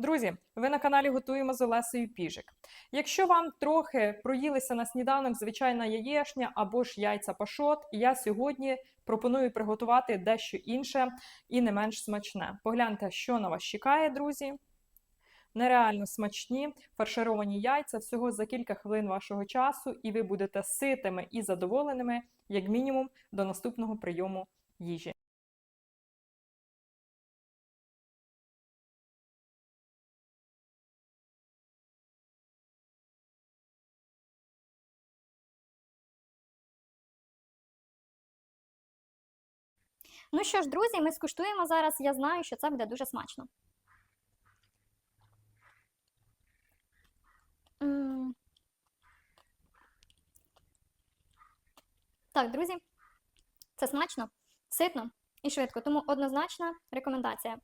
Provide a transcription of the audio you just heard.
Друзі, ви на каналі готуємо з Олесею Піжик. Якщо вам трохи проїлися на сніданок звичайна яєшня або ж яйця пашот, я сьогодні пропоную приготувати дещо інше і не менш смачне. Погляньте, що на вас чекає, друзі. Нереально смачні фаршировані яйця всього за кілька хвилин вашого часу, і ви будете ситими і задоволеними, як мінімум, до наступного прийому їжі. Ну що ж, друзі, ми скуштуємо зараз. Я знаю, що це буде дуже смачно. Так, друзі, це смачно, ситно і швидко, тому однозначна рекомендація.